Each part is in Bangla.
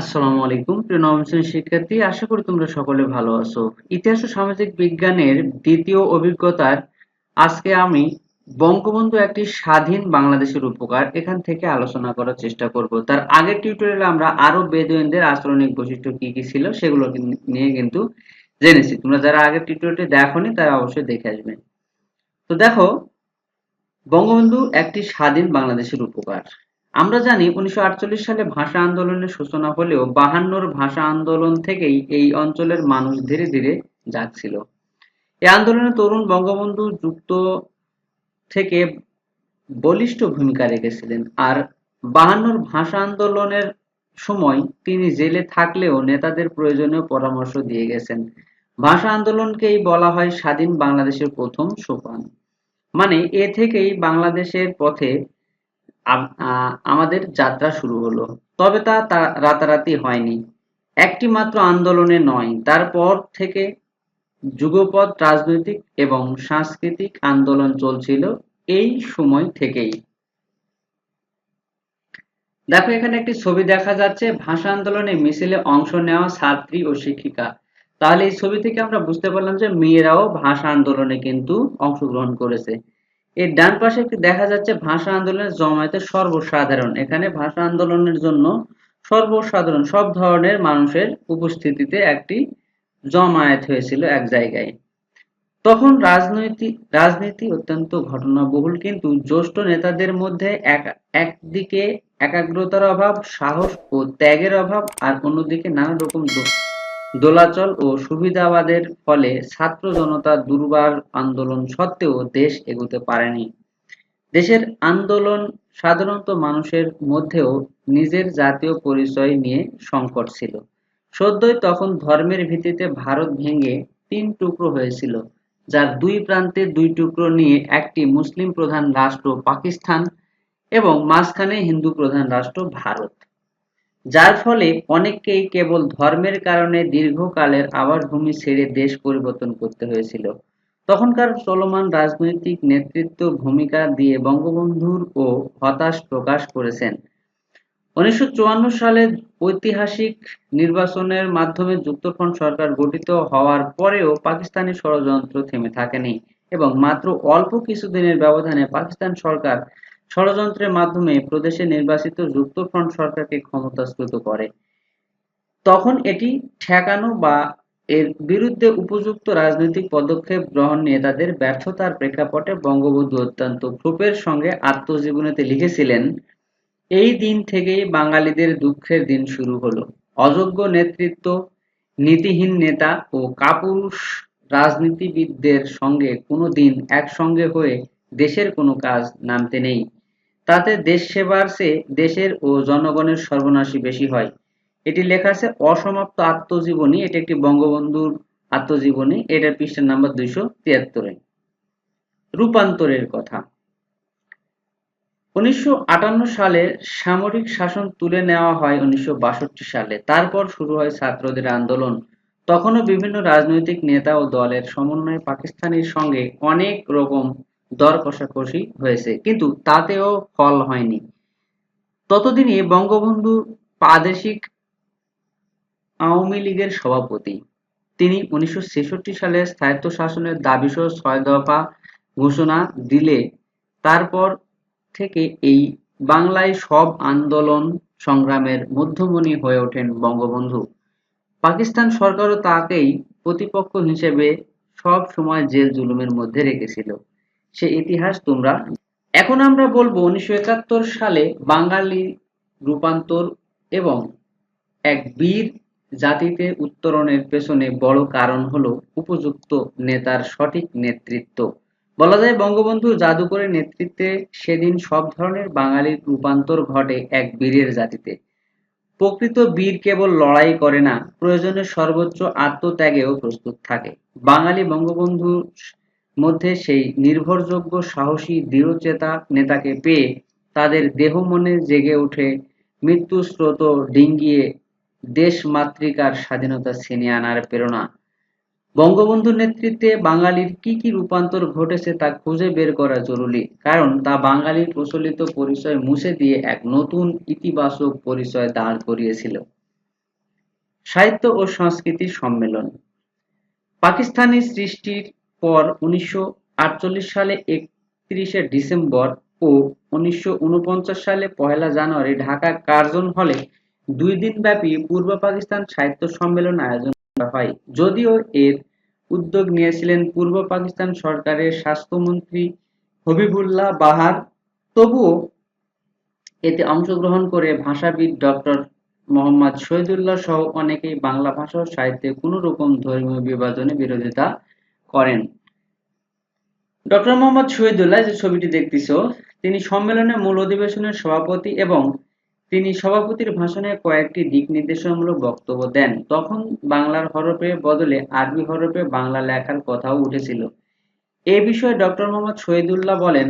আসসালামু আলাইকুম, প্রিয় নবম শ্রেণির শিক্ষার্থী। আশা করি তোমরা সকলে ভালো আছো। ইতিহাস ও সামাজিক বিজ্ঞানের দ্বিতীয় অভিজ্ঞতার আজকে আমি বঙ্গবন্ধু একটি স্বাধীন বাংলাদেশের উপকার এখান থেকে আলোচনা করার চেষ্টা করব। তার আগের টিউটোরিয়ালে আমরা আরও বেদুইনদের আচরণিক বৈশিষ্ট্য কি কি ছিল সেগুলো নিয়ে কিন্তু জেনেছি। তোমরা যারা আগের টিউটোরিয়ালটি দেখোনি তারা অবশ্যই দেখে আসবে। তো দেখো, বঙ্গবন্ধু একটি স্বাধীন বাংলাদেশের উপকার। আমরা জানি উনিশশো আটচল্লিশ সালে ভাষা আন্দোলনের সূচনা হলেও বাহান্নর ভাষা আন্দোলন থেকেই এই অঞ্চলের মানুষ ধীরে ধীরে জাগছিল এই আন্দোলনে তরুণ বঙ্গবন্ধু যুক্ত থেকে বলিষ্ঠ ভূমিকা রেখেছিলেন আর বাহান্নর ভাষা আন্দোলনের সময় তিনি জেলে থাকলেও নেতাদের প্রয়োজনীয় পরামর্শ দিয়ে গেছেন। ভাষা আন্দোলনকেই বলা হয় স্বাধীন বাংলাদেশের প্রথম সোপান। মানে এ থেকেই বাংলাদেশের পথে আমাদের যাত্রা শুরু হলো। তবে তা রাতারাতি হয়নি। একটি মাত্র আন্দোলনে নয়, তারপর থেকে যুগপৎ রাজনৈতিক এবং সাংস্কৃতিক আন্দোলন চলছিল এই সময় থেকেই। দেখো, এখানে একটি ছবি দেখা যাচ্ছে, ভাষা আন্দোলনে মিছিলে অংশ নেওয়া ছাত্রী ও শিক্ষিকা। তাহলে এই ছবি থেকে আমরা বুঝতে পারলাম যে মেয়েরাও ভাষা আন্দোলনে কিন্তু অংশগ্রহণ করেছে। এর ডান পাশে একটি দেখা যাচ্ছে ভাষা আন্দোলনের জমায়েতের সর্বসাধারণ। এখানে ভাষা আন্দোলনের জন্য সর্বসাধারণ, সব ধরনের মানুষের উপস্থিতিতে একটি জমায়েত হয়েছিল এক জায়গায়। তখন রাজনৈতিক রাজনীতি অত্যন্ত ঘটনাবহুল, কিন্তু জ্যেষ্ঠ নেতাদের মধ্যে এক, একদিকে একাগ্রতার অভাব, সাহস ও ত্যাগের অভাব, আর অন্যদিকে নানা রকম দোলাচল ও সুবিধাবাদের ফলে ছাত্র জনতা দুর্বার আন্দোলন সত্ত্বেও দেশ এগোতে পারেনি। দেশের আন্দোলন সাধারণত মানুষের মধ্যেও নিজের জাতীয় পরিচয় নিয়ে সংকট ছিল। সদ্যই তখন ধর্মের ভিত্তিতে ভারত ভেঙে তিন টুকরো হয়েছিল, যার দুই প্রান্তে দুই টুকরো নিয়ে একটি মুসলিম প্রধান রাষ্ট্র পাকিস্তান এবং মাঝখানে হিন্দু প্রধান রাষ্ট্র ভারত। যার ফলে অনেককেই কেবল ধর্মের কারণে দীর্ঘকালের আবাসভূমি ছেড়ে দেশ পরিবর্তন করতে হয়েছিল। তখনকার চলমান রাজনৈতিক নেতৃত্ব ভূমিকা দিয়ে বঙ্গবন্ধুর ও হতাশ প্রকাশ করেছেন। উনিশশো চুয়ান্ন সালে ঐতিহাসিক নির্বাচনের মাধ্যমে যুক্তফ্রন্ট সরকার গঠিত হওয়ার পরেও পাকিস্তানি ষড়যন্ত্র থেমে থাকেনি এবং মাত্র অল্প কিছুদিনের ব্যবধানে পাকিস্তান সরকার ষড়যন্ত্রের মাধ্যমে প্রদেশে নির্বাচিত যুক্তফ্রন্ট সরকারকে ক্ষমতাচ্যুত করে। তখন এটি ঠেকানো বা এর বিরুদ্ধে উপযুক্ত রাজনৈতিক পদক্ষেপ গ্রহণ নিয়ে তাদের ব্যর্থতার প্রেক্ষাপটে বঙ্গবন্ধু অত্যন্ত ক্ষোভের সঙ্গে আত্মজীবনীতে লিখেছিলেন, এই দিন থেকেই বাঙালিদের দুঃখের দিন শুরু হলো। অযোগ্য নেতৃত্ব, নীতিহীন নেতা ও কাপুরুষ রাজনীতিবিদদের সঙ্গে কোনো দিন একসঙ্গে হয়ে দেশের কোনো কাজ নামতে নেই। তাতে দেশ সেবার চেয়ে দেশের ও জনগণের সর্বনাশী বেশি হয়। এটি লেখা আছে, অসমাপ্ত আত্মজীবনী। এটি একটি বঙ্গবন্ধুর আত্মজীবনী। এটার পৃষ্ঠার নাম্বার দুইশো তিয়াত্তরে। রূপান্তরের কথা। উনিশশো আটান্ন সালে সামরিক শাসন তুলে নেওয়া হয় উনিশশো বাষট্টি সালে। তারপর শুরু হয় ছাত্রদের আন্দোলন। তখনও বিভিন্ন রাজনৈতিক নেতা ও দলের সমন্বয়ে পাকিস্তানের সঙ্গে অনেক রকম দর কষাকষি হয়েছে, কিন্তু তাতেও ফল হয়নি। ততদিনে বঙ্গবন্ধু প্রাদেশিক আওয়ামী লীগের সভাপতি। তিনি উনিশশো সালে স্থায়িত্ব শাসনের দাবিসহ ছয় দফা ঘোষণা দিলে তারপর থেকে এই বাংলায় সব আন্দোলন সংগ্রামের মধ্যমণি হয়ে ওঠেন বঙ্গবন্ধু। পাকিস্তান সরকারও তাকেই প্রতিপক্ষ হিসেবে সব সময় জেল জুলুমের মধ্যে রেখেছিল। সে ইতিহাস তোমরা। এখন আমরা বলব উনিশশো একাত্তর সালে বাঙালি রূপান্তর এবং এক বীর জাতিতে উত্তরণের পেছনে বড় কারণ হলো উপযুক্ত নেতার সঠিক নেতৃত্ব। বলা যায় বঙ্গবন্ধু জাদুকরের নেতৃত্বে সেদিন সব ধরনের বাঙালির রূপান্তর ঘটে এক বীরের জাতিতে। প্রকৃত বীর কেবল লড়াই করে না, প্রয়োজনে সর্বোচ্চ আত্মত্যাগেও প্রস্তুত থাকে। বাঙালি বঙ্গবন্ধু মধ্যে সেই নির্ভরযোগ্য, সাহসী, দৃঢ়চেতা নেতাকে পেয়ে তাদের দেহ মনে জেগে ওঠে মৃত্যু স্রোত ডিঙ্গিয়ে দেশ মাতৃকার স্বাধীনতা ছিনিয়ে আনার প্রেরণা। বঙ্গবন্ধুর নেতৃত্বে বাঙালির কি কি রূপান্তর ঘটেছে তা খুঁজে বের করা জরুরি, কারণ তা বাঙালির প্রচলিত পরিচয় মুছে দিয়ে এক নতুন ইতিবাচক পরিচয় দাঁড় করিয়েছিল। সাহিত্য ও সংস্কৃতি সম্মেলন। পাকিস্তানি সৃষ্টির পর উনিশশো আটচল্লিশ সালে একত্রিশে ডিসেম্বর ও উনিশশো উনপঞ্চাশ সালে পহেলা জানুয়ারি ঢাকা কার্জন হলে দুই দিনব্যাপী পূর্ব পাকিস্তান সাহিত্য সম্মেলন আয়োজন করা হয়। যদিও এর উদ্যোগ নিয়েছিলেন পূর্ব পাকিস্তান সরকারের স্বাস্থ্যমন্ত্রী হবিবুল্লাহ বাহার। তবুও এতে অংশগ্রহণ করে ভাষাবিদ ডক্টর মোহাম্মদ শহীদুল্লাহ সহ অনেকেই বাংলা ভাষা ও সাহিত্যে কোনো রকম ধর্মীয় বিভাজনে বিরোধিতা করেন। ডক্টর মোহাম্মদ শহীদুল্লাহ যে ছবিটি দেখতেছ, তিনি সম্মেলনে মূল অধিবেশনের সভাপতি এবং তিনি সভাপতির ভাষণে কয়েকটি দিক নির্দেশনামূলক বক্তব্য দেন। তখন বাংলার হরফে বদলে আরবি হরফে বাংলা লেখার কথাও উঠেছিল। এ বিষয়ে ডক্টর মোহাম্মদ শহীদুল্লাহ বলেন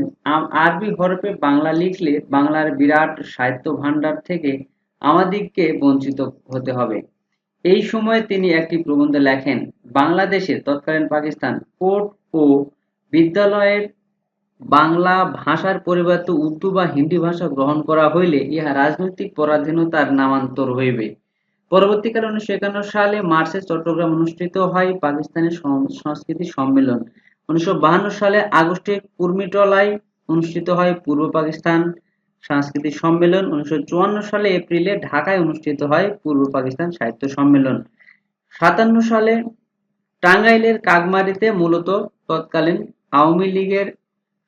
আরবি হরফে বাংলা লিখলে বাংলার বিরাট সাহিত্য ভাণ্ডার থেকে আমাদিগকে বঞ্চিত হতে হবে। এই সময়ে তিনি একটি প্রবন্ধ লেখেন বাংলাদেশে তৎকালীন পাকিস্তান কোর্ট ও বিদ্যালয়ের বাংলা ভাষার পরিবর্তে উর্দু বা হিন্দি ভাষা গ্রহণ করা হইলে ইহা রাজনৈতিক পরাধীনতার নামান্তর হইবে। পরবর্তীকালে উনিশশো একান্ন সালে মার্চে চট্টগ্রাম অনুষ্ঠিত হয় পাকিস্তানের সংস্কৃতি সম্মেলন। উনিশশো সালে আগস্টে কুর্মিটলায় অনুষ্ঠিত হয় পূর্ব পাকিস্তান সাংস্কৃতিক সম্মেলন উনিশশো চুয়ান্ন সালে এপ্রিলে ঢাকায় অনুষ্ঠিত হয় পূর্ব পাকিস্তান সাহিত্য সম্মেলন। সাতান্ন সালে টাঙ্গাইলের কাকমারিতে মূলত তৎকালীন আওয়ামী লীগের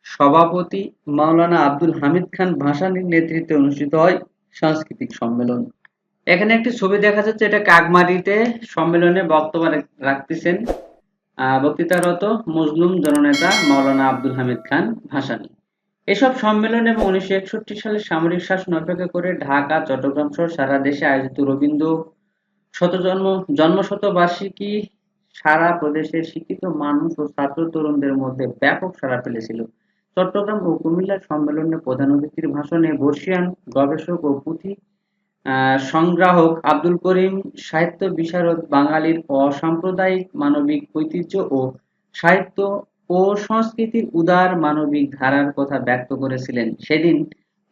সভাপতি মাওলানা আব্দুল হামিদ খান ভাসানির নেতৃত্বে অনুষ্ঠিত হয় সাংস্কৃতিক সম্মেলন। এখানে একটি ছবি দেখা যাচ্ছে, এটা কাকমারিতে সম্মেলনে বক্তব্য রাখতেছেন বক্তৃতারত মজলুম জননেতা মাওলানা আব্দুল হামিদ খান ভাসানি। এসব সম্মেলন এবং উনিশশো একষট্টি সালে সামরিক শাসন অপেক্ষা করে ঢাকা, চট্টগ্রাম সহ সারা দেশে আয়োজিত রবীন্দ্র শতজন্ম, জন্মশতবার্ষিকী সারা প্রদেশের শিক্ষিত মানুষ ও ছাত্র তরুণদের মধ্যে ব্যাপক সাড়া ফেলেছিল। চট্টগ্রাম ও কুমিল্লার সম্মেলনে প্রধান অতিথির ভাষণে বর্ষিয়ান গবেষক ও পুঁথি সংগ্রাহক আব্দুল করিম, সাহিত্য বিশারদ বাঙালির অসাম্প্রদায়িক মানবিক ঐতিহ্য ও সাহিত্য ও সংস্কৃতির উদার মানবিক ধারার কথা ব্যক্ত করেছিলেন। সেদিন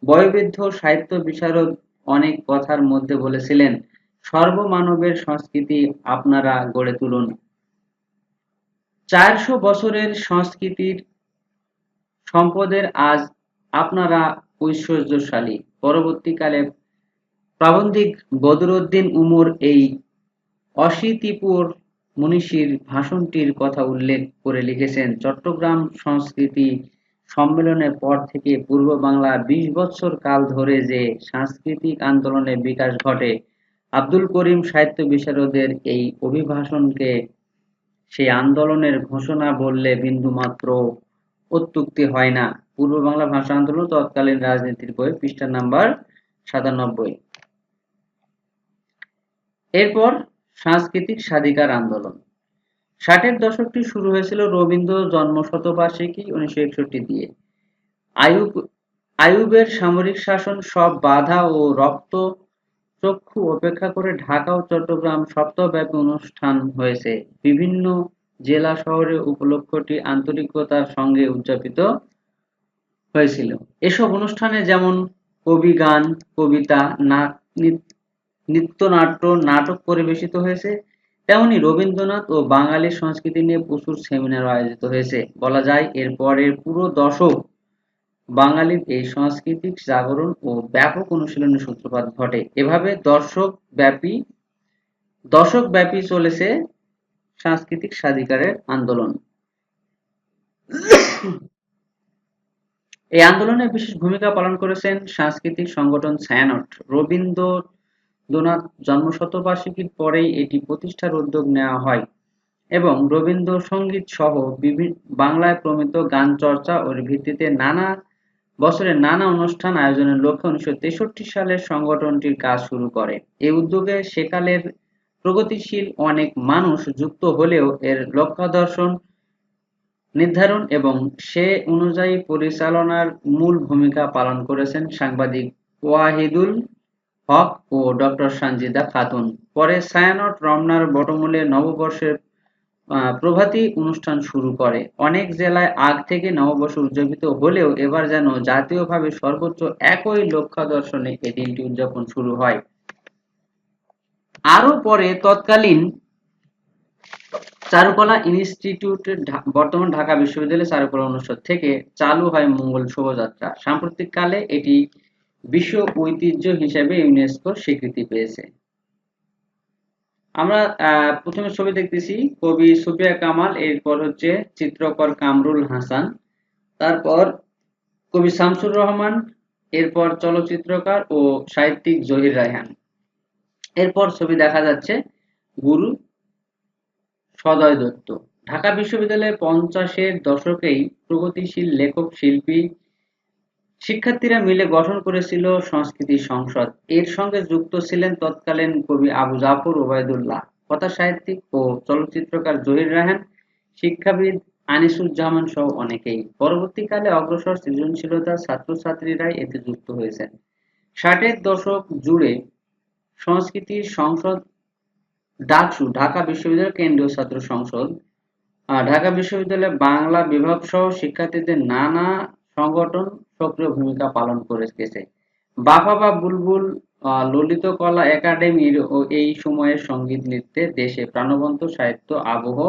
বয়োবৃদ্ধ সাহিত্য বিশারদ অনেক কথার মধ্যে বলেছিলেন, সর্বমানবের সংস্কৃতি আপনারা গড়ে তুলুন। চারশো বছরের সংস্কৃতির সম্পদের আজ আপনারা ঐশ্বর্যশালী। পরবর্তীকালে প্রাবন্ধিক বদরুদ্দিন উমর এই অশীতিপুর মনীষীর ভাষণটির কথা উল্লেখ করে লিখেছেন, চট্টগ্রাম সংস্কৃতি সম্মেলনের পর থেকে পূর্ব বাংলা বিশ বছর কাল ধরে যে সাংস্কৃতিক আন্দোলনের বিকাশ ঘটে, আব্দুল করিম সাহিত্য বিশারদের এই অভিভাষণকে সেই আন্দোলনের ঘোষণা বললে বিন্দুমাত্র অত্যুক্তি হয় না। পূর্ব বাংলা ভাষা আন্দোলন তৎকালীন রাজনীতির বই পৃষ্ঠা নাম্বার সাতানব্বই। এরপর সাংস্কৃতিক স্বাধিকার আন্দোলন। ষাটের দশকটি শুরু হয়েছিল রবীন্দ্র জন্ম শতবার্ষিকী উনিশশো একষট্টি দিয়ে। আয়ুব, আয়ুবের সামরিক শাসন সব বাধা ও রক্ত চক্ষু অপেক্ষা করে ঢাকা ও চট্টগ্রাম সপ্তাহব্যাপী অনুষ্ঠান হয়েছে। বিভিন্ন জেলা শহরে উপলক্ষটি আন্তরিকতার সঙ্গে উদযাপিত হয়েছিল। এসব অনুষ্ঠানে যেমন কবি গান, কবিতা নৃত্যনাট্য, নাটক পরিবেশিত হয়েছে। তেমনি রবীন্দ্রনাথ ও বাঙালি সংস্কৃতি নিয়ে প্রচুর সেমিনার আয়োজিত হয়েছে। বলা যায় এরপরের পুরো দশক বাঙালির এই সাংস্কৃতিক জাগরণ ও ব্যাপক অনুশীলনের সূত্রপাত ঘটে। এভাবে দর্শক ব্যাপী দশক ব্যাপী চলেছে সাংস্কৃতিক স্বাধিকারের আন্দোলন। এই আন্দোলনে বিশেষ ভূমিকা পালন করেছেন সাংস্কৃতিক সংগঠন ছায়ানট রবীন্দ্রনাথ জন্মশতবার্ষিকীর পরেই এটি প্রতিষ্ঠার উদ্যোগ নেওয়া হয় এবং রবীন্দ্রসঙ্গীত সহ বাংলায় প্রমিত গান চর্চা ওর ভিত্তিতে নানা বছরের নানা অনুষ্ঠান আয়োজনের লক্ষ্যে উনিশশো তেষট্টি সালে সংগঠনটির কাজ শুরু করে। এই উদ্যোগে সেকালের প্রগতিশীল অনেক মানুষ যুক্ত হলেও এর লক্ষ্যাদর্শন, নির্ধারণ এবং সে অনুযায়ী পরিচালনার মূল ভূমিকা পালন করেছেন সাংবাদিক ওয়াহিদুল হক ও ডক্টর সানজিদা খাতুন। পরে সায়ানট রমনার বটমূলে নববর্ষের প্রভাতী অনুষ্ঠান শুরু করে। অনেক জেলায় আগ থেকে নববর্ষ উদযাপিত হলেও এবার যেন জাতীয়ভাবে সর্বোচ্চ একই লক্ষ্যাদর্শনে এই দিনটি উদযাপন শুরু হয়। আরও পরে তৎকালীন চারুকলা ইনস্টিটিউটের ঢা- বর্তমান ঢাকা বিশ্ববিদ্যালয় চারুকলা অনুষদ থেকে চালু হয় মঙ্গল শোভাযাত্রা। সাম্প্রতিককালে এটি বিশ্ব ঐতিহ্য হিসেবে ইউনেস্কোর স্বীকৃতি পেয়েছে। আমরা প্রথমে ছবি দেখতেছি, কবি সুফিয়া কামাল, এরপর হচ্ছে চিত্রকর কামরুল হাসান, তারপর কবি শামসুর রহমান, এরপর চলচ্চিত্রকার ও সাহিত্যিক জহির রায়হান। এরপর ছবি দেখা যাচ্ছে গুরু সদয় দত্ত। ঢাকা বিশ্ববিদ্যালয়ে পঞ্চাশের দশকেই প্রগতিশীল লেখক, শিল্পী শিক্ষার্থীরা মিলে গঠন করেছিল সংস্কৃতি সংসদ। এর সঙ্গে যুক্ত ছিলেন তৎকালীন কবি আবু জাফর ওবায়দুল্লাহ, কথা সাহিত্যিক ও চলচ্চিত্রকার জহির রায়হান, শিক্ষাবিদ আনিসুজ্জামান সহ অনেকেই। পরবর্তীকালে অগ্রসর সৃজনশীলতা ছাত্রছাত্রীরাই এতে যুক্ত হয়েছেন। ষাটের দশক জুড়ে সংস্কৃতি সংসদ ডাকসু, ঢাকা বিশ্ববিদ্যালয় কেন্দ্রীয় ছাত্র সংসদ ঢাকা বিশ্ববিদ্যালয়ে বাংলা বিভাগ সহ শিক্ষার্থীদের নানা সংগঠন সক্রিয় ভূমিকা পালন করে গেছে বাফা বা বুলবুল ললিত কলা একাডেমির এই সময়ের সংগীত নৃত্যে দেশে প্রাণবন্ত সাহিত্য আবহ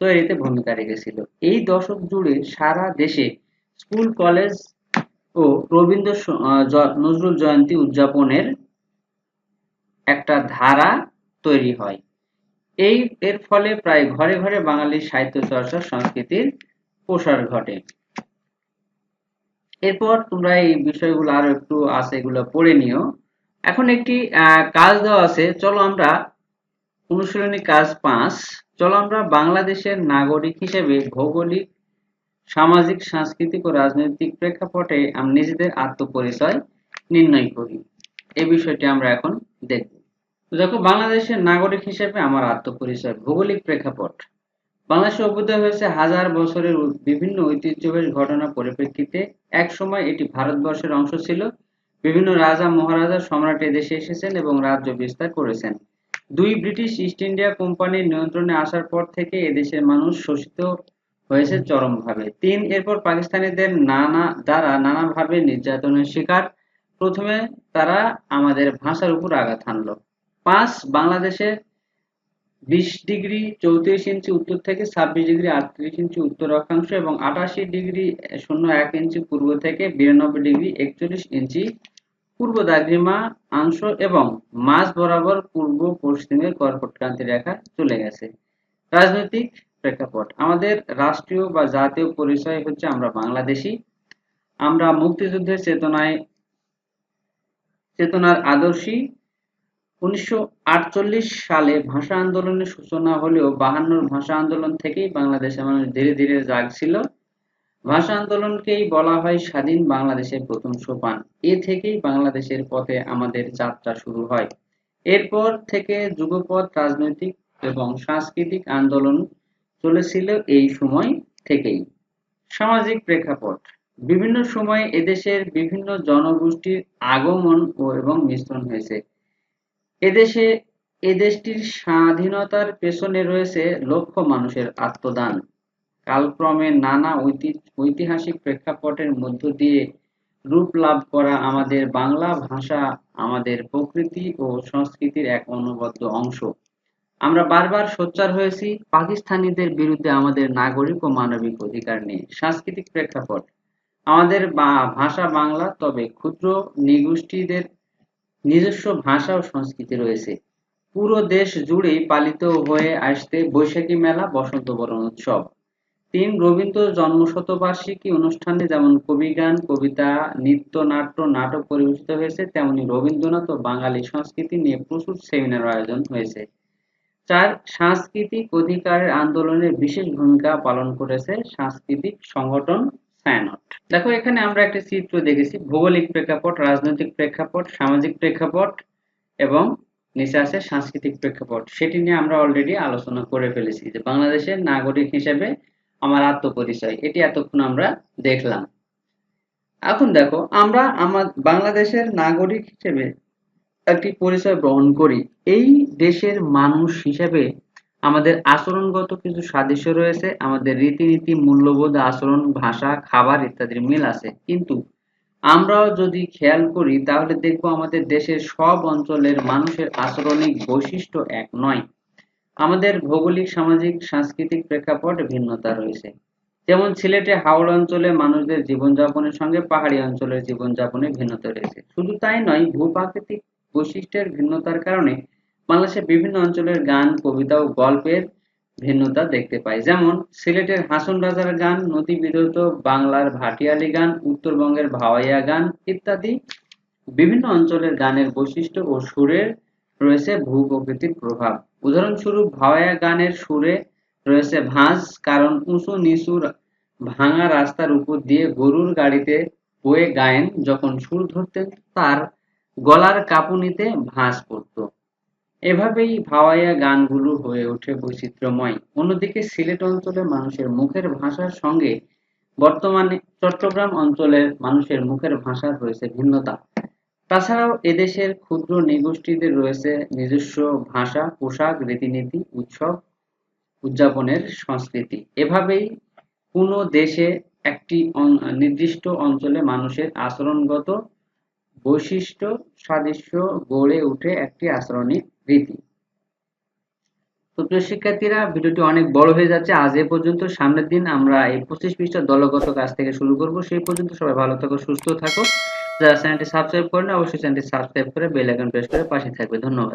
তৈরিতে ভূমিকা রেখেছিল। এই দশক জুড়ে সারা দেশে স্কুল, কলেজ ও রবীন্দ্র নজরুল জয়ন্তী উদযাপনের একটা ধারা তৈরি হয়। এই, এর ফলে প্রায় ঘরে ঘরে বাঙালির সাহিত্য চর্চা, সংস্কৃতির প্রসার ঘটে। এরপর তোমরা এই বিষয়গুলো আরও একটু আছে, এগুলো পড়ে নিও। এখন একটি কাজ দেওয়া আছে। চলো আমরা অনুশীলনী কাজ পাঁচ। চলো আমরা বাংলাদেশের নাগরিক হিসেবে ভৌগোলিক, সামাজিক, সাংস্কৃতিক ও রাজনৈতিক প্রেক্ষাপটে আমরা নিজেদের আত্মপরিচয় নির্ণয় করি। এই বিষয়টি আমরা এখন দেখব। দেখো, বাংলাদেশের নাগরিক হিসেবে আমার আত্মপরিচয় ভৌগোলিক প্রেক্ষাপট। বাংলাদেশের অভ্যুদয় হয়েছে হাজার বছরের বিভিন্ন ঐতিহ্যবাহী ঘটনা পরিপ্রেক্ষিতে। এক সময় এটি ভারতবর্ষের অংশ ছিল। বিভিন্ন রাজা, মহারাজা সম্রাট এদেশে এসেছেন এবং রাজ্য বিস্তার করেছেন। দুই ব্রিটিশ ইস্ট ইন্ডিয়া কোম্পানির নিয়ন্ত্রণে আসার পর থেকে এদেশের মানুষ শোষিত হয়েছে চরমভাবে। তিন, এরপর পাকিস্তানিদের নানা দ্বারা নানাভাবে নির্যাতনের শিকার। প্রথমে তারা আমাদের ভাষার উপর আঘাত হানলো। পাঁচ বাংলাদেশের বিশ ডিগ্রি চৌত্রিশ ইঞ্চি উত্তর থেকে ছাব্বিশ ডিগ্রি আটত্রিশ ইঞ্চি উত্তর অক্ষাংশ এবং আটাশি ডিগ্রি শূন্য এক ইঞ্চি পূর্ব থেকে বিরানব্বই ডিগ্রি একচল্লিশ ইঞ্চি পূর্ব দ্রাঘিমা অংশ এবং মাঝ বরাবর পূর্ব পশ্চিমে কর্কটক্রান্তি রেখা চলে গেছে। রাজনৈতিক প্রেক্ষাপট। আমাদের রাষ্ট্রীয় বা জাতীয় পরিচয় হচ্ছে আমরা বাংলাদেশি। আমরা মুক্তিযুদ্ধের চেতনায়, চেতনার আদর্শী। উনিশশো আটচল্লিশ সালে ভাষা আন্দোলনের সূচনা হলেও বাহান্নর ভাষা আন্দোলন থেকেই বাংলাদেশের মানুষ ধীরে ধীরে জাগছিল। ভাষা আন্দোলনকেই বলা হয় স্বাধীন বাংলাদেশের প্রথম সোপান। এ থেকেই বাংলাদেশের পথে আমাদের যাত্রা শুরু হয়। এরপর থেকে যুগপৎ রাজনৈতিক এবং সাংস্কৃতিক আন্দোলন চলেছিল এই সময় থেকেই। সামাজিক প্রেক্ষাপট। বিভিন্ন সময়ে এদেশের বিভিন্ন জনগোষ্ঠীর আগমন ও এবং মিশ্রণ হয়েছে। এদেশে, এদেশটির স্বাধীনতার পেছনে রয়েছে লক্ষ মানুষের আত্মদান। কালক্রমে নানা ঐতি- ঐতিহাসিক প্রেক্ষাপটের মধ্য দিয়ে রূপ লাভ করা আমাদের বাংলা ভাষা আমাদের প্রকৃতি ও সংস্কৃতির এক অনবদ্য অংশ। আমরা বারবার সোচ্চার হয়েছি, পাকিস্তানিদের বিরুদ্ধে আমাদের নাগরিক ও মানবিক অধিকার নিয়ে সাংস্কৃতিক প্রেক্ষাপট। আমাদের ভাষা বাংলা তবে ক্ষুদ্র নিগোষ্ঠীদের নিজস্ব ভাষা ও সংস্কৃতি রয়েছে। পুরো দেশ জুড়েই পালিত হয়ে আসছে বৈশাখী মেলা, বসন্ত বরণ উৎসব। তিন রবীন্দ্র জন্মশতবার্ষিকী অনুষ্ঠানে যেমন কবিগান কবিতা, নৃত্য, নাট্য, নাটক পরিবেশিত হয়েছে, তেমনি রবীন্দ্রনাথ ও বাঙালি সংস্কৃতি নিয়ে প্রচুর সেমিনার আয়োজন হয়েছে। চার সাংস্কৃতিক অধিকারের আন্দোলনে বিশেষ ভূমিকা পালন করেছে সাংস্কৃতিক সংগঠন ছায়ানট দেখো, এখানে আমরা একটা চিত্র দেখেছি, ভৌগোলিক প্রেক্ষাপট, রাজনৈতিক প্রেক্ষাপট, সামাজিক প্রেক্ষাপট এবং নিচে আছে সাংস্কৃতিক প্রেক্ষাপট। সেটি নিয়ে আমরা অলরেডি আলোচনা করে ফেলেছি যে বাংলাদেশের নাগরিক হিসেবে আমার আত্মপরিচয়, এটি এতক্ষণ আমরা দেখলাম। এখন দেখো, আমরা আমার, বাংলাদেশের নাগরিক হিসেবে একটি পরিচয় গ্রহণ করি। এই দেশের মানুষ হিসেবে আমাদের আচরণগত কিছু সাদৃশ্য রয়েছে, আমাদের রীতিনীতি, মূল্যবোধ, আচরণ, ভাষা, খাবার ইত্যাদির মিল আছে। কিন্তু আমরাও যদি খেয়াল করি, তাহলে দেখব আমাদের দেশের সব অঞ্চলের মানুষের আচরণিক বৈশিষ্ট্য এক নয়। আমাদের ভৌগোলিক, সামাজিক, সাংস্কৃতিক প্রেক্ষাপট ভিন্নতা রয়েছে। যেমন সিলেটে হাওড় অঞ্চলে মানুষদের জীবনযাপনের সঙ্গে পাহাড়ি অঞ্চলের জীবনযাপনে ভিন্নতা রয়েছে। শুধু তাই নয়, ভূপ্রাকৃতিক বৈশিষ্ট্যের ভিন্নতার কারণে বাংলাদেশের বিভিন্ন অঞ্চলের গান, কবিতা ও গল্পের ভিন্নতা দেখতে পাই। যেমন, সিলেটের হাসন রাজার গান, নদী বিধৌত বাংলার ভাটিয়ালি গান, উত্তরবঙ্গের ভাওয়াইয়া গান ইত্যাদি বিভিন্ন অঞ্চলের গানের বৈশিষ্ট্য ও সুরের রয়েছে ভূপ্রকৃতির প্রভাব। উদাহরণস্বরূপ, ভাওয়াইয়া গানের সুরে রয়েছে ভাঁজ, কারণ উঁচু নিচু ভাঙা রাস্তার উপর দিয়ে গরুর গাড়িতে বয়ে গায়েন, যখন সুর ধরতেন, তার গলার কাঁপুনিতে ভাঁজ পড়তো। এভাবেই ভাওয়াইয়া গানগুলো হয়ে ওঠে বৈচিত্র্যময়। অন্যদিকে সিলেট অঞ্চলের মানুষের মুখের ভাষার সঙ্গে বর্তমানে চট্টগ্রাম অঞ্চলের মানুষের মুখের ভাষার রয়েছে ভিন্নতা। তাছাড়াও এদেশের ক্ষুদ্র নৃগোষ্ঠীদের রয়েছে নিজস্ব ভাষা, পোশাক, রীতিনীতি, উৎসব, উদযাপনের সংস্কৃতি। এভাবেই কোনো দেশে একটি নির্দিষ্ট অঞ্চলে মানুষের আচরণগত বৈশিষ্ট্য, সাদৃশ্য গড়ে উঠে একটি আচরণিক রীতি তো প্রিয় শিক্ষার্থীরা ভিডিওটি অনেক বড় হয়ে যাচ্ছে। আজ এ পর্যন্ত, সামনের দিন আমরা এই পঁচিশ পৃষ্ঠা দলগত কাজ থেকে শুরু করব। সেই পর্যন্ত সবাই ভালো থাকো, সুস্থ থাকো। যারা চ্যানেলটি সাবস্ক্রাইব করেন অবশ্যই চ্যানেলটি সাবস্ক্রাইব করে বেল আইকন প্রেস করে পাশে থাকবে। ধন্যবাদ।